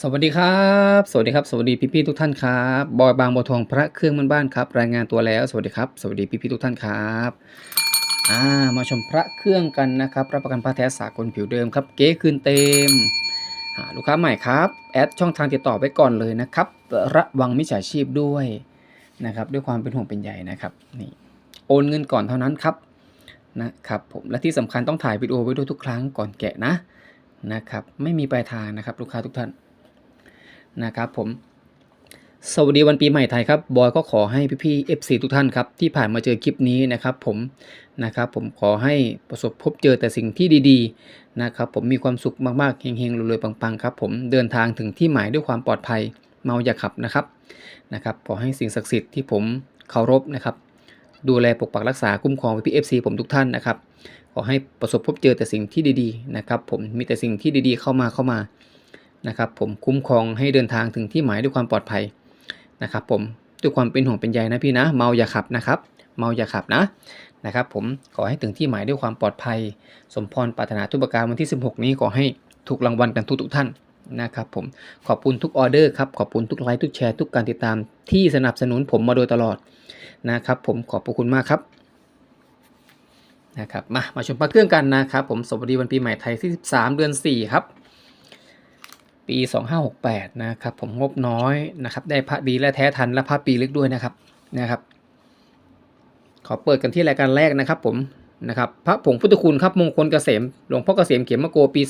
สวัสดีครับ สวัสดีครับ สวัสดีพี่ๆทุกท่านครับ บอยบางบัวทองพระเครื่องบ้านๆครับ รายงานตัวแล้ว สวัสดีครับ สวัสดีพี่ๆทุกท่านครับอ่ามาชมพระเครื่องกันนะครับ รับประกันพระแท้สากลผิวเดิมครับ เก๊คืนเต็มลูกค้าใหม่ครับ แอดช่องทางติดต่อไว้ก่อนเลยนะครับ ระวังมิจฉาชีพด้วยนะครับ ด้วยความเป็นห่วงเป็นใยนะครับ นี่ โอนเงินก่อนเท่านั้นครับนะครับผม และที่สำคัญต้องถ่ายวิดีโอไว้ด้วยทุกครั้งก่อนแกะนะ นะครับไม่มีปลายทางนะครับลูกค้าทุกท่านนะครับผมสวัสดีวันปีใหม่ไทยครับบอยก็ขอให้พี่ๆ FC ทุกท่านครับที่ผ่านมาเจอคลิปนี้นะครับผมนะครับผมขอให้ประสบพบเจอแต่สิ่งที่ดีๆนะครับผมมีความสุขมากๆเฮงๆรวยๆปังๆครับผมเดินทางถึงที่หมายด้วยความปลอดภัยเมาอย่าขับนะครับนะครับขอให้สิ่งศักดิ์สิทธิ์ที่ผมเคารพนะครับดูแลปกปักรักษาคุ้มครองพี่ FC ผมทุกท่านนะครับ ขอให้ประสบพบเจอแต่สิ่งที่ดีๆนะครับผมมีแต่สิ่งที่ดีๆเข้ามาเข้ามานะครับผมคุ้มครองให้เดินทางถึงที่หมายด้วยความปลอดภัยนะครับผมด้วยความเป็นห่วงเป็นใยนะพี่นะ เมาอย่าขับนะครับ เมาอย่าขับนะนะครับผมขอให้ถึงที่หมายด้วยความปลอดภัย สมพรปรารถนาทุกประการวันที่ 16 นี้ขอให้ถูกรางวัลกันทุกทุกๆท่านนะครับผมขอบคุณทุกออเดอร์ครับขอบคุณทุกไลค์ทุกแชร์ทุกการติดตามที่สนับสนุนผมมาโดยตลอดนะครับผมขอบพระคุณมากครับ นะครับมามาชมพระเครื่องกันนะครับผมสวัสดีวันปีใหม่ไทยที่13 เดือน 4 ครับ ปี 2568 นะครับผมงบน้อยนะครับได้พระดีและแท้ทันและพระปีลึกด้วยนะครับนะครับ ขอเปิดกันที่รายการแรกนะครับผมนะครับพระผงพุทธคุณครับมงคลเกษมหลวงพ่อเกษมเขียนมะโกปี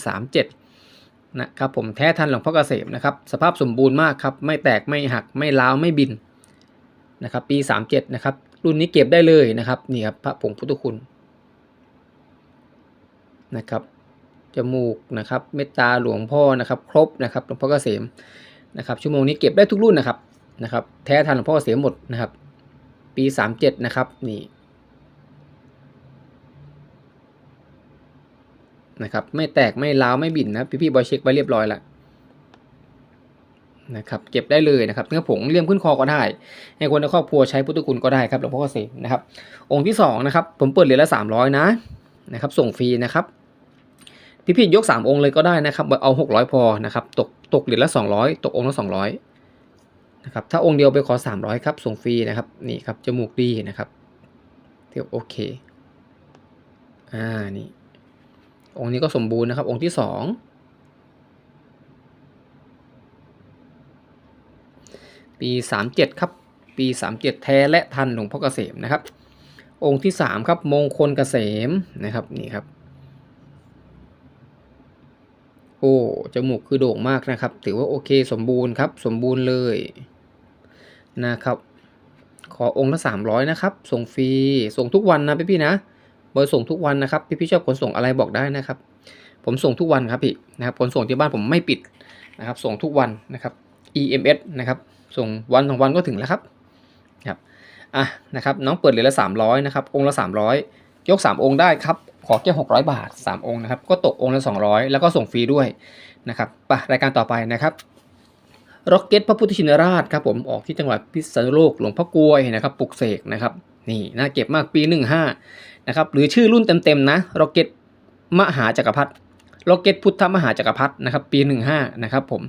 37 นะครับผมแท้ทันหลวงพ่อเกษมนะครับสภาพสมบูรณ์มากครับไม่แตกไม่หักไม่ล้าวไม่บินนะครับปี 37 นะครับรุ่นนี้เก็บได้เลยนะครับนี่ครับพระผงพุทธคุณ นะครับจมูกนะครับเมตตาหลวงพ่อนะครับ ครบนะครับหลวงพ่อเกษมนะครับ ชั่วโมงนี้เก็บได้ทุกรุ่นนะครับนะครับ แท้ทันหลวงพ่อเกษมหมดนะครับ ปีสามเจ็ดนะครับนี่นะครับไม่แตกไม่ล้าวไม่บิ่นนะพี่พี่ๆบอยเช็คไว้เรียบร้อยแล้วนะครับเก็บได้เลยนะครับเนื้อผงเลี่ยมขึ้นคอก็ได้ ให้คนในครอบครัวใช้พุทธคุณก็ได้ครับหลวงพ่อเกษมนะครับ องค์ที่สองนะครับผมเปิดเหรียญละสามร้อยนะนะครับ ส่งฟรีนะครับ พี่พี่ๆยก 3 องค์เลยก็ได้นะครับ เอา 600 พอนะครับ ตกตกเหรียญละ 200 ตกองค์ละ 200นะครับ ถ้าองค์เดียวไปขอ 300 ครับ ส่งฟรีนะครับ นี่ครับ จมูกดีนะครับเทียบโอเค อ่า นี่ องค์นี้ก็สมบูรณ์นะครับ องค์ที่ 2 ปี 37 ครับ ปี 37 แท้และทันหลวงพ่อเกษมนะครับ องค์ที่ 3 ครับ มงคลเกษมนะครับ นี่ครับ โอ้จมูกคือโด่งมากนะครับ ถือว่าโอเคสมบูรณ์ครับ สมบูรณ์เลยนะครับ ขอองค์ละสามร้อยนะครับ ส่งฟรีส่งทุกวันนะพี่พี่นะบอยส่งทุกวันนะครับพี่พี่ชอบขนส่งอะไรบอกได้นะครับ ผมส่งทุกวันครับพี่นะครับขนส่งที่บ้านผมไม่ปิดนะครับ ส่งทุกวันนะครับ EMS นะครับ ส่งวันสองวันก็ถึงแล้วครับครับอะนะครับ น้องเปิดเหรียญละสามร้อยนะครับองค์ละสามร้อยยกสามองค์ได้ครับ อแค่600 บาท 3 องค์นะครับ ก็ตกองค์ละ 200 แล้วก็ส่งฟรีด้วยนะครับไปรายการต่อไปนะครับร็อกเก็ตพระพุทธชินราชครับผมออกที่จังหวัดพิษณุโลกหลวงพ่อกลวยนะครับปลุกเสกนะครับนี่น่าเก็บมากปี 15นะครับหรือชื่อรุ่นเต็มๆนะร็อกเก็ตมหาจักรพรรดิร็อกเก็ตพุทธมหาจักรพรรดินะครับปี 15นะครับผม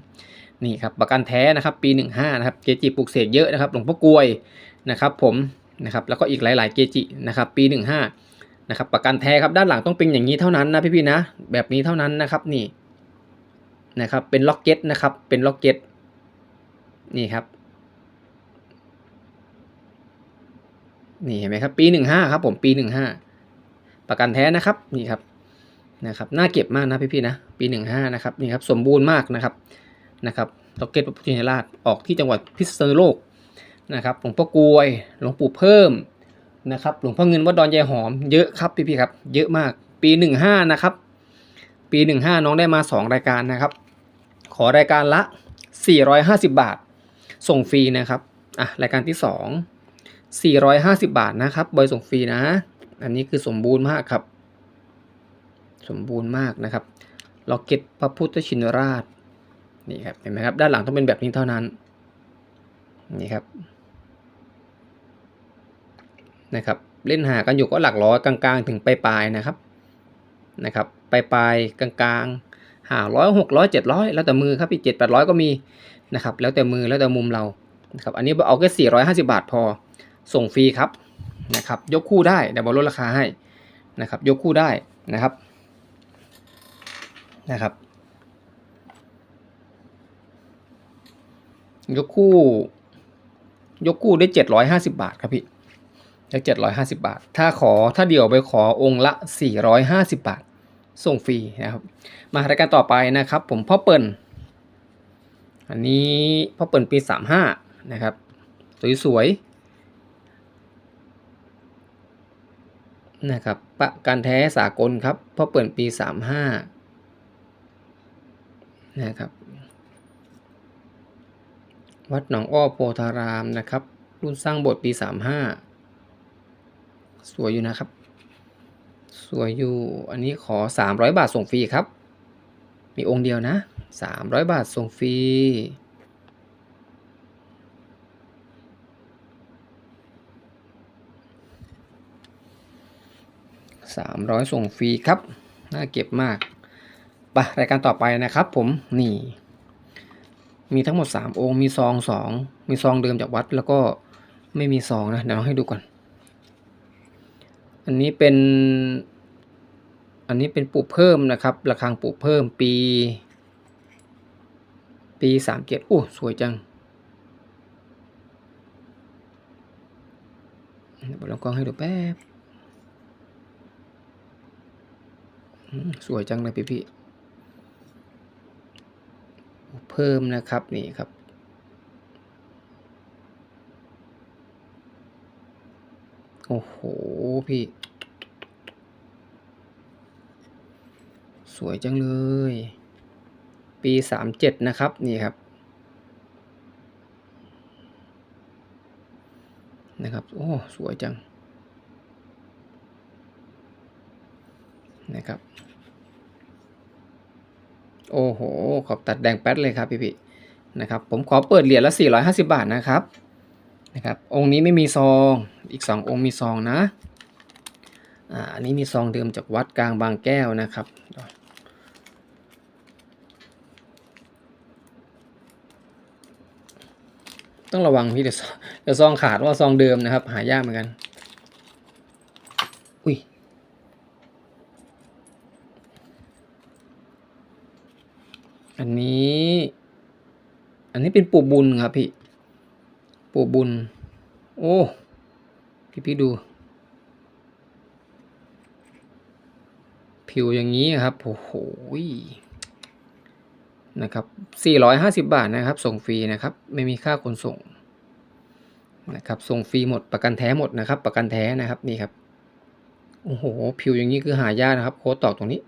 นี่ครับประกันแท้นะครับปี 15นะครับเกจิปลุกเสกเยอะนะครับหลวงพ่อกลวยนะครับผมนะครับแล้วก็อีกหลาย ๆ เกจินะครับปี 15 นะครับประกันแท้ครับด้านหลังต้องเป็นอย่างนี้เท่านั้นนะพี่ๆนะ แบบนี้เท่านั้นนะครับนี่นะครับเป็นล็อกเก็ตนะครับเป็นล็อกเก็ตนี่ครับนี่เห็นไหมครับปีหนึ่งห้าครับผมปีหนึ่งห้าประกันแท้นะครับนี่ครับนะครับน่าเก็บมากนะพี่ๆนะปีหนึ่งห้านะครับนี่ครับสมบูรณ์มากนะครับนะครับล็อกเก็ตพระพุทธชินราชออกที่จังหวัดพิษณุโลกนะครับหลวงพ่อกลวยหลวงปู่เพิ่ม นะครับหลวงพ่อเงินวัดดอนยายหอมเยอะครับพี่ๆครับ เยอะมาก ปีหนึ่งห้านะครับ ปีหนึ่งห้าน้องได้มาสองรายการนะครับ ขอรายการละสี่ร้อยห้าสิบบาท ส่งฟรีนะครับอะรายการที่สองสี่ร้อยห้าสิบบาทนะครับบอร์ส่งฟรีนะ อันนี้คือสมบูรณ์มากครับ สมบูรณ์มากนะครับล็อกเก็ตพระพุทธชินราชนี่ครับเห็นไหมครับด้านหลังต้องเป็นแบบนี้เท่านั้นนี่ครับ นะครับเล่นหากันอยู่ก็หลักร้อยกลางๆ ถึงปลายๆนะครับนะครับปลายๆกลางๆหาร้อยหกร้อยเจ็ดร้อยแล้วแต่มือครับพี่เจ็ดแปดร้อยก็มีนะครับแล้วแต่มือแล้วแต่มุมเรานะครับอันนี้เอาแค่สี่ร้อยห้าสิบาทพอส่งฟรีครับนะครับยกคู่ได้เดี๋ยวบอลลดราคาให้นะครับยกคู่ได้นะครับนะครับยกคู่ ยกคู่ได้เจ็ดร้อยห้าสิบาทครับพี่ ได้เจ็ดร้อยห้าสิบาท ถ้าขอถ้าเดี่ยวไปขอองค์ละสี่ร้อยห้าสิบาท ส่งฟรีนะครับมารายการต่อไปนะครับ ผมพ่อเปิ่นอันนี้พ่อเปิ่นปีสามห้านะครับ สวยๆนะครับประกันแท้สากลครับพ่อเปิ่นปีสามห้านะครับวัดหนองอ้อโพธารามนะครับ รุ่นสร้างโบทปีสามห้า สวยอยู่นะครับ สวยอยู่อันนี้ขอสามร้อยบาทส่งฟรีครับ มีองค์เดียวนะสามร้อยบาทส่งฟรีสามร้อยส่งฟรีครับ น่าเก็บมากไปะรายการต่อไปนะครับ ผมนี่ มีทั้งหมด 3 องค์มีซองสองมีซองเดิมจากวัด แล้วก็ไม่มีซองนะเดี๋ยวเราให้ดูก่อน อันนี้เป็น อันนี้เป็นปลูกเพิ่มนะครับ ระฆังปลูกเพิ่มปี ปีสามเจ็ดโอ้สวยจังเดี๋ยวเรากล้องให้ดูแป๊บ สวยจังเลยพี่พี่ เพิ่มนะครับนี่ครับ โอ้โห พี่ สวยจังเลย ปีสามเจ็ดนะครับ นี่ครับ นะครับ โอ้ สวยจัง นะครับ โอ้โห ขอบตัดแดงแป๊ดเลยครับพี่พี่นะครับ ผมขอเปิดเหรียญละ 450 บาทนะครับ นะครับ องค์นี้ไม่มีซอง อีก 2 องค์มีซองนะ อ่า อันนี้มีซองเดิมจากวัดกลางบางแก้วนะครับ ต้องระวังพี่เดี๋ยวซองเดี๋ยวซองขาดว่าซองเดิมนะครับ หายากเหมือนกัน อุ้ยอันนี้ อันนี้เป็นปู่บุญครับพี่ ปู่บุญ โอ้ พี่พี่ดู ผิวอย่างนี้ครับ โอ้โหนะครับ 450 บาทนะครับ ส่งฟรีนะครับ ไม่มีค่าขนส่งนะครับ ส่งฟรีหมด ประกันแท้หมดนะครับ ประกันแท้นะครับ นี่ครับ โอ้โห ผิวอย่างนี้คือหายากนะครับ โค้ดตอกตรงนี้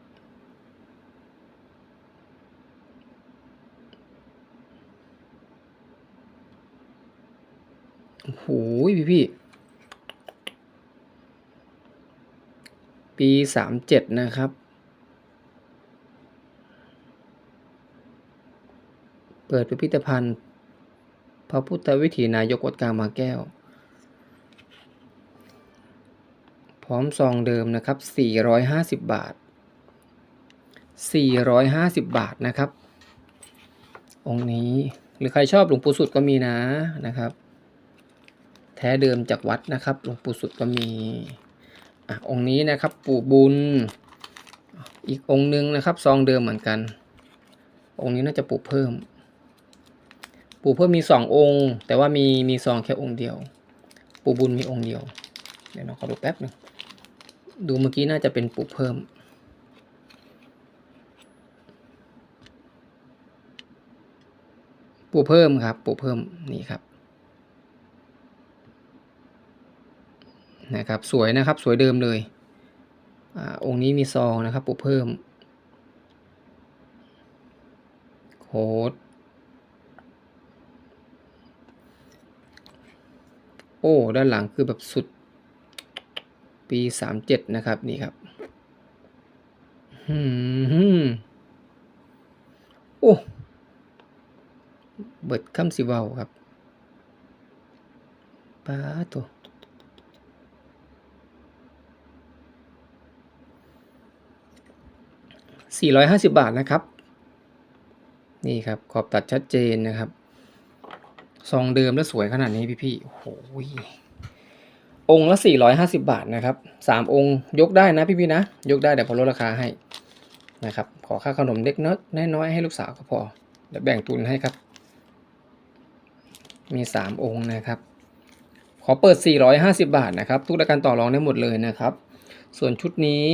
โอ้โหพี่พี่ ปีสามเจ็ดนะครับ เปิดพิพิธภัณฑ์ พระพุทธวิถีนายกวัดกลางมาแก้ว พร้อมซองเดิมนะครับ 450 บาท 450 บาทนะครับ องค์นี้หรือใครชอบหลวงปู่สุดก็มีนะนะครับ ท้เดิมจากวัดนะครับหลวงปู่สุดก็มีอองค์นี้นะครับปู่บุญ อีกองค์หนึงนะครับซองเดิมเหมือนกัน องค์นี้น่าจะปู่เพิ่ม ปู่เพิ่มมีสององค์ แต่ว่ามีมีซองแค่องค์เดียว ปู่บุญมีองค์เดียว เดี๋ยวเราขอดูแป๊บหนึงดูเมื่อกี้น่าจะเป็นปู่เพิ่มปู่เพิ่มครับปู่เพิ่มนี่ครับ นะครับสวยนะครับสวยเดิมเลยอองค์นี้มีซองนะครับปูเพิ่มโค้ดโอ้ด้านหลังคือแบบสุดปีสามเจ็ดนะครับนี่ครับหืมโอ้เบิดคำสิเวาครับป้าตัว 450 บาทนะครับ นี่ครับขอบตัดชัดเจนนะครับซองเดิมแล้วสวยขนาดนี้พี่พี่โอ้โหองค์ละสี่ร้อยห้าสิบาทนะครับสามองค์ยกได้นะพี่พี่นะ ยกได้เดี๋ยวผมลดราคาให้นะครับ ขอค่าขนมเล็กน้อยน้อยให้ลูกสาวก็พอเดี๋ยวแบ่งทุนให้ครับ มีสามองค์นะครับ ขอเปิด 450 บาทนะครับ ทุกรายการต่อรองได้หมดเลยนะครับ ส่วนชุดนี้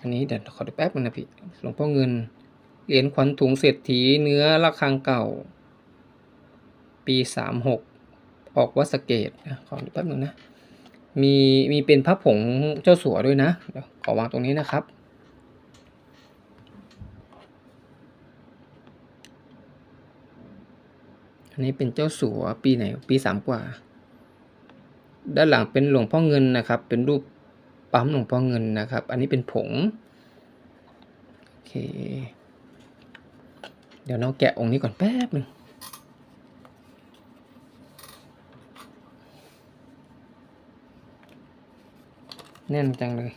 อันนี้เดี๋ยวขอดูแป๊บนึงนะพี่หลวงพ่อเงิน เหรียญขวัญถุงเศรษฐีเนื้อระฆังเก่า ปีสามหกออกวัดสเกตนะขอดูแป๊บนึงนะ มีมีเป็นพระผงเจ้าสัวด้วยนะเดี๋ยวขอวางตรงนี้นะครับอันนี้เป็นเจ้าสัวปีไหนปีสามกว่า ด้านหลังเป็นหลวงพ่อเงินนะครับ เป็นรูป ปั๊มหลวงพ่อเงินนะครับ อันนี้เป็นผง โอเค เดี๋ยวน้องแกะองค์นี้ก่อนแป๊บหนึ่งแน่นจังเลย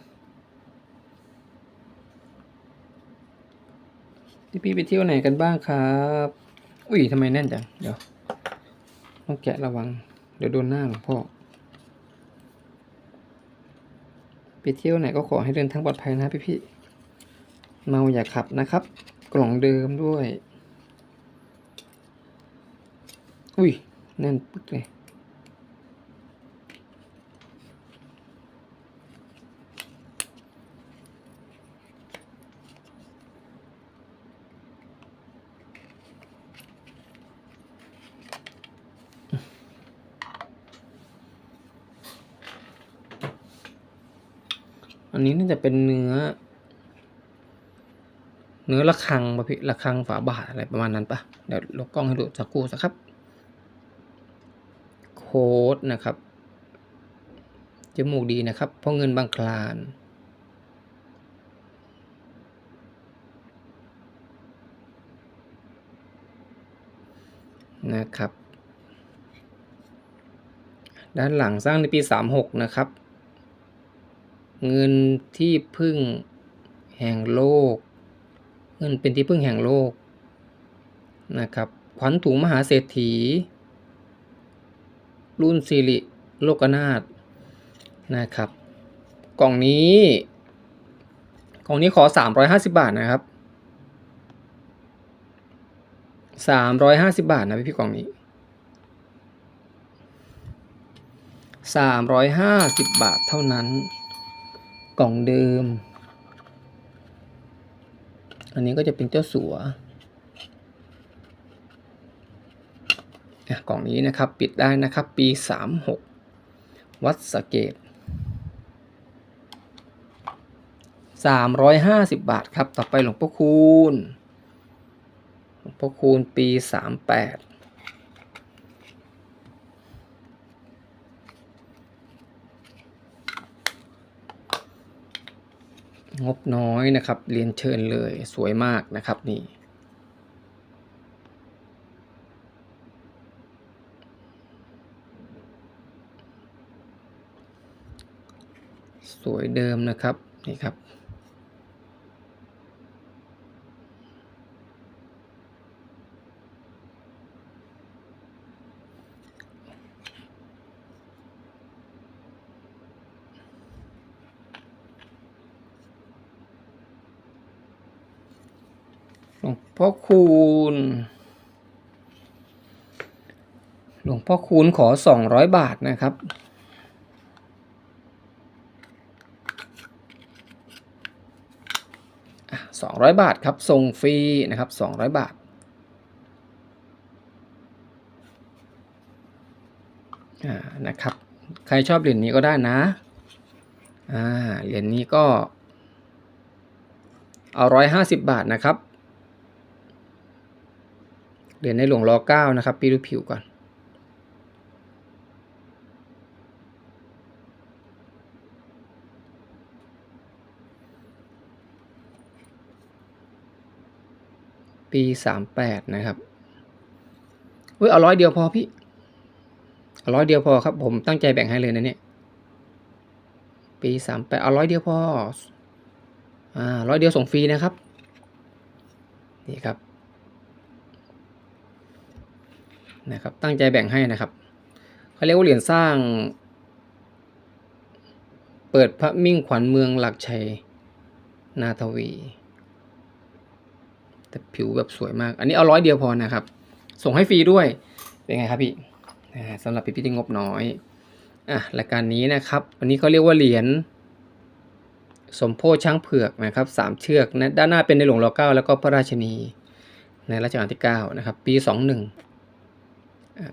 พี่พี่ไปเที่ยวไหนกันบ้างครับ อุ้ยทำไมแน่นจัง เดี๋ยว ต้องแกะระวัง เดี๋ยวโดนหน้าหลวงพ่อ ไปเที่ยวไหนก็ขอให้เดินทางปลอดภัยนะพี่พี่ๆเมาอย่าขับนะครับ กล่องเดิมด้วย อุ้ยแน่นปึ๊กเลย อันนี้น่าจะเป็นเนื้อ เนื้อระฆังปะพี่ระฆังฝาบาทอะไรประมาณนั้นปะเดี๋ยวลกกล้องให้ดูสักครู่สักครับ โค้ดนะครับจมูกดีนะครับ เพราะเงินบางคลานนะครับ ด้านหลังสร้างในปี 36 นะครับ เงินที่พึ่งแห่งโลก เงินเป็นที่พึ่งแห่งโลกนะครับขวัญถุงมหาเศรษฐี รุ่นสิริโลกนาถนะครับ กล่องนี้ กล่องนี้ขอ 350 บาทนะครับ 350 บาทนะพี่พี่กล่องนี้ 350 บาทเท่านั้น กล่องเดิม อันนี้ก็จะเป็นเจ้าสัวกล่องนี้นะครับปิดได้นะครับปี 36 วัดสเกต 350 บาทครับ ต่อไปหลวงพ่อคูณหลวงพ่อคูณปี 38 งบน้อยนะครับ เรียนเชิญเลยสวยมากนะครับนี่สวยเดิมนะครับนี่ครับ หลวงพ่อคูณ หลวงพ่อคูณขอสองร้อยบาทนะครับ สองร้อยบาทครับ ส่งฟรีนะครับสองร้อยบาทนะครับ ใครชอบเหรียญนี้ก็ได้นะ อ่า เหรียญนี้ก็ เอาร้อยห้าสิบบาทนะครับ เหรียญในหลวงรอเก้านะครับ ปีดูผิวก่อน ปีสามแปดนะครับเฮ้ยเอาร้อยเดียวพอพี่เอาร้อยเดียวพอครับผมตั้งใจแบ่งให้เลยนะเนี่ย ปีสามแปดเอาร้อยเดียวพออ่าร้อยเดียวส่งฟรีนะครับ นี่ครับ นะครับ ตั้งใจแบ่งให้นะครับเขาเรียกว่าเหรียญสร้าง เปิดพระมิ่งขวัญเมืองหลักชัยนาทวี แต่ผิวแบบสวยมาก อันนี้เอาร้อยเดียวพอนะครับ ส่งให้ฟรีด้วย เป็นไงครับพี่สำหรับพี่พี่ที่งบน้อยอะรายการนี้นะครับอันนี้เขาเรียกว่าเหรียญสมโพธิช้างเผือกนะครับสามเชือกนะด้านหน้าเป็นในหลวงรอเก้าแล้วก็พระราชินี ในรัชกาลที่เก้านะครับ ปีส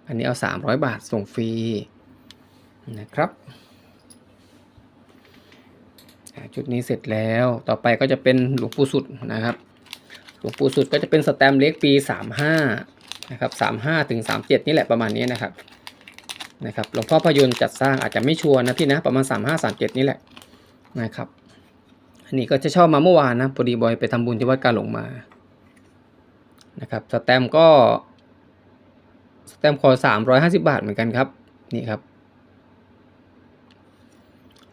อันนี้เอาสามร้อยบาทส่งฟรีนะครับอะจุดนี้เสร็จแล้วต่อไปก็จะเป็นหลวงปู่สุดนะครับ หลวงปู่สุดก็จะเป็นสแตมเล็กปีสามห้านะครับสามห้าถึงสามเจ็ดนี่แหละประมาณนี้นะครับนะครับหลวงพ่อพยนต์จัดสร้างอาจจะไม่ชัวร์นะพี่นะประมาณ 3 5 3 7 นี่แหละนะครับอันนี้ก็จะชอบมาเมื่อวานนะพอดีบอยไปทำบุญที่วัดกาหลงมานะครับสแตมก็ สแตมป์คอ350บาทเหมือนกันครับ นี่ครับ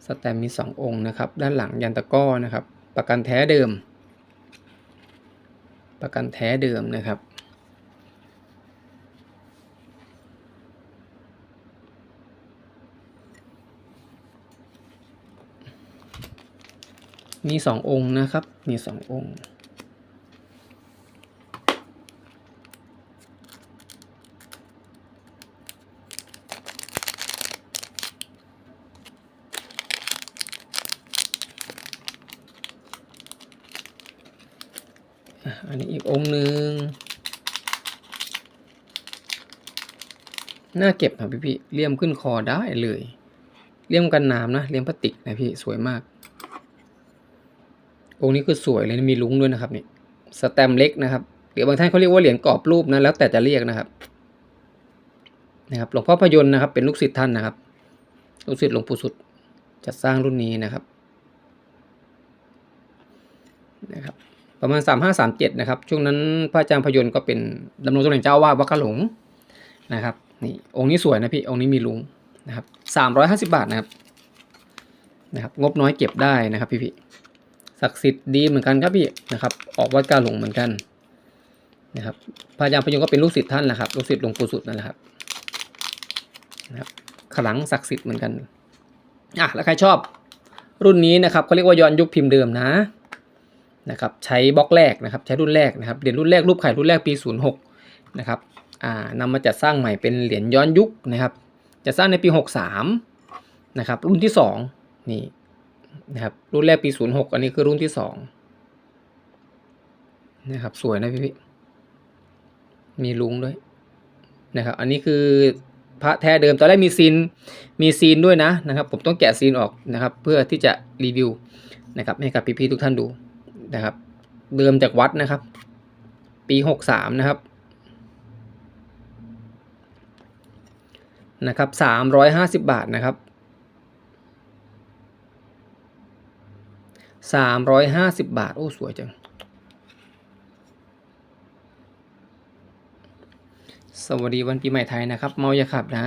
สแตมมี2องค์นะครับ ด้านหลังยันตะก้อนะครับ ประกันแท้เดิม ประกันแท้เดิมนะครับมีสององค์นะครับ มีสององค์ อันนี้อีกองค์หนึ่งน่าเก็บครับพี่พี่เลี่ยมขึ้นคอได้เลย เลี่ยมกันน้ำนะ เลี่ยมพลาสติกนะพี่สวยมาก องค์นี้คือสวยเลยนะมีลุ้งด้วยนะครับนี่สแตมเล็กนะครับหรือบางท่านเขาเรียกว่าเหรียญกรอบรูปนะแล้วแต่จะเรียกนะครับนะครับหลวงพ่อพยนต์นะครับ เป็นลูกศิษย์ท่านนะครับ ลูกศิษย์หลวงปู่สุดจัดสร้างรุ่นนี้นะครับนะครับ ประมาณสามห้าสามเจ็ดนะครับ ช่วงนั้นพระอาจารย์พยนต์ก็เป็นดำรงตำแหน่งเจ้าวาดวัดกะหลงนะครับนี่องค์นี้สวยนะพี่องค์นี้มีลุงนะครับสามร้อยห้าสิบาทนะครับนะครับ งบน้อยเก็บได้นะครับพี่พี่ศักดิ์สิทธิ์ดีเหมือนกันครับพี่นะครับ ออกวัดกาหลงเหมือนกันนะครับพระอาจารย์พยงก็เป็นลูกศิษย์ท่านแหละครับลูกศิษย์หลวงปู่สุดนั่นแหละครับนะครับขลังศักดิ์สิทธิ์เหมือนกันอะแล้วใครชอบรุ่นนี้นะครับเขาเรียกว่าย้อนยุคพิมพ์เดิมนะ นะครับใช้บล็อกแรกนะครับใช้รุ่นแรกนะครับเหรียญรุ่นแรกรูปไข่รุ่นแรกปี 06นะครับอ่านำมาจัดสร้างใหม่เป็นเหรียญย้อนยุคนะครับจะสร้างในปี 63นะครับรุ่นที่สองนี่นะครับรุ่นแรกปี 06 อันนี้คือรุ่นที่สองนะครับสวยนะพี่พี่มีลุงด้วยนะครับอันนี้คือพระแท้เดิมตอนแรกมีซีนมีซีนด้วยนะนะครับ ผมต้องแกะซีนออกนะครับ เพื่อที่จะรีวิวนะครับให้กับพี่ๆทุกท่านดู นะครับ เดิมจากวัดนะครับ ปี63นะครับนะครับ350บบาทนะครับสามร้อยห้าสิบบาท โอ้ สวยจัง สวัสดีวันปีใหม่ไทยนะครับ เมาอย่าขับนะ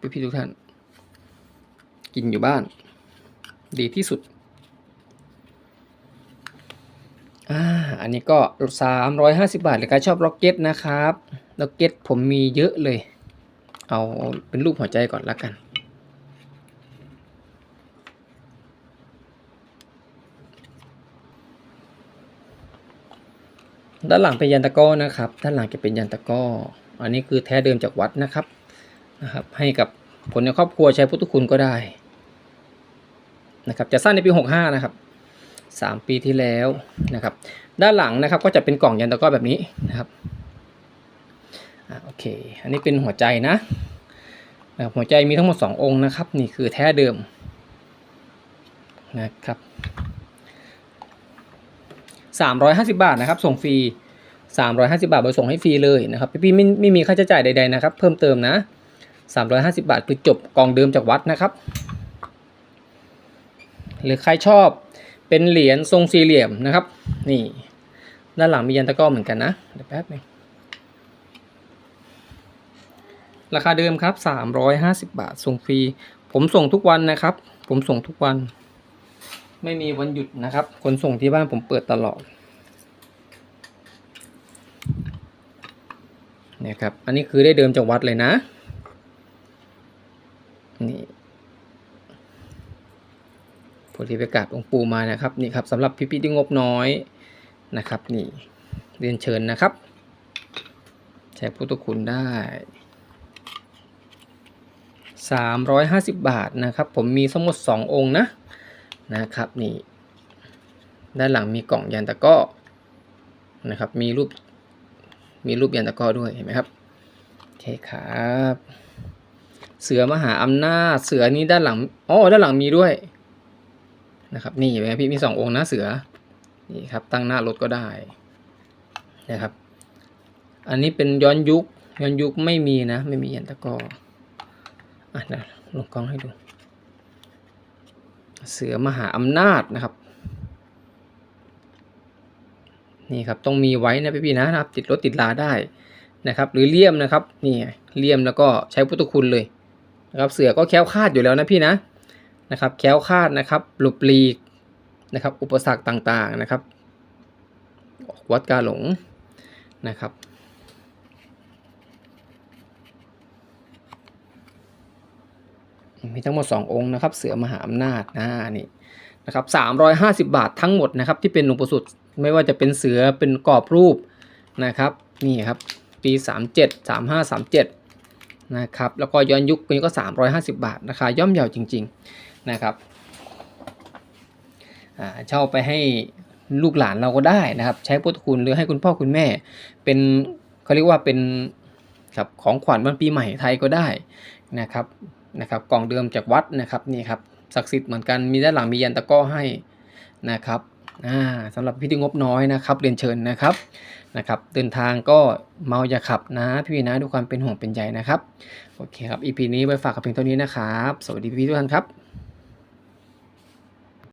พี่พี่ทุกท่าน กินอยู่บ้าน ดีที่สุด อ่าอันนี้ก็สามร้อยห้าสิบาทเลยการชอบล็อกเก็ตนะครับล็อกเก็ตผมมีเยอะเลย เอาเป็นรูปหัวใจก่อนละกัน ด้านหลังเป็นยันตะก้อนะครับ ด้านหลังจะเป็นยันตะก้อ อันนี้คือแท้เดิมจากวัดนะครับนะครับให้กับคนในครอบครัวใช้พุทธคุณก็ได้นะครับจะสร้างในปี 65 นะครับ 3 ปีที่แล้วนะครับ ด้านหลังนะครับก็จะเป็นกล่องยันตะกร้อแบบนี้นะครับอโอเค อันนี้เป็นหัวใจนะนะครับหัวใจมีทั้งหมด 2 องค์นะครับ นี่คือแท้เดิมนะครับ350 บาทนะครับ ส่งฟรี 350 บาทบริส่งให้ฟรีเลยนะครับ พี่ๆไม่ไม่มีค่าใช้จ่ายใดๆนะครับ เพิ่มเติมนะ 350 บาทคือจบกองเดิมจากวัดนะครับ หรือใครชอบ เป็นเหรียญทรงสี่เหลี่ยมนะครับ นี่ ด้านหลังมียันตะกร้อเหมือนกันนะเดี๋ยวแป๊บนึงราคาเดิมครับ 350 บาท ส่งฟรี ผมส่งทุกวันนะครับ ผมส่งทุกวัน ไม่มีวันหยุดนะครับ คนส่งที่บ้านผมเปิดตลอดเนี่ยครับ อันนี้คือได้เดิมจากวัดเลยนะ นี่ โพธิประกาศองค์ปู่มานะครับนี่ครับสำหรับพิพิธที่งบน้อยนะครับ นี่เรียนเชิญนะครับ ใช้พุทธคุณได้ 350 บาทนะครับ ผมมีทั้งหมด2องค์นะนะครับนี่ด้านหลังมีกล่องยันตะก้อนะครับ มีรูปมีรูปยันตะก้อด้วยเห็นไหมครับโอเคครับ เสือมหาอำนาจเสือนี้ด้านหลังอ๋อด้านหลังมีด้วย นะครับ นี่เห็นไหมพี่มีสององค์นะเสือนี่ครับตั้งหน้ารถก็ได้นะครับ อันนี้เป็นย้อนยุคย้อนยุคไม่มีนะ ไม่มียันตะกออะเดี๋ยวลงกล้องให้ดู เสือมหาอำนาจนะครับ นี่ครับต้องมีไว้นะพี่ๆนะครับ ติดรถติดลาได้นะครับ หรือเลี่ยมนะครับนี่เลี่ยมแล้วก็ใช้พุทธคุณเลยนะครับ เสือก็แค้วคาดอยู่แล้วนะพี่นะ นะครับแคล้วคลาดนะครับหลบหลีกนะครับอุปสรรคต่างๆนะครับ วัดกาหลงนะครับมีทั้งหมด 2 องค์นะครับ เสือมหาอำนาจนะนี่นะครับ350 บาททั้งหมดนะครับที่เป็นหลวงปู่สุดไม่ว่าจะเป็นเสือเป็นกรอบรูปนะครับนี่ครับปี 37 35 37นะครับแล้วก็ย้อนยุคนี้ก็ 350 บาทราคาย่อมเยาจริง ๆ นะครับอ่าเช่าไปให้ลูกหลานเราก็ได้นะครับ ใช้พุทธคุณหรือให้คุณพ่อคุณแม่ เป็นเขาเรียกว่าเป็นครับของขวัญวันปีใหม่ไทยก็ได้นะครับนะครับ กล่องเดิมจากวัดนะครับนี่ครับศักดิ์สิทธิ์เหมือนกันมีด้านหลังมียันตะก้อให้นะครับอ่าสำหรับพี่ที่งบน้อยนะครับเรียนเชิญนะครับนะครับเดินทางก็เมาอย่าขับนะพี่นะด้วยความเป็นห่วงเป็นใยนะครับโอเคครับ EP นี้ไว้ฝากกับเพียงเท่านี้นะครับ สวัสดีพี่ทุกท่านครับ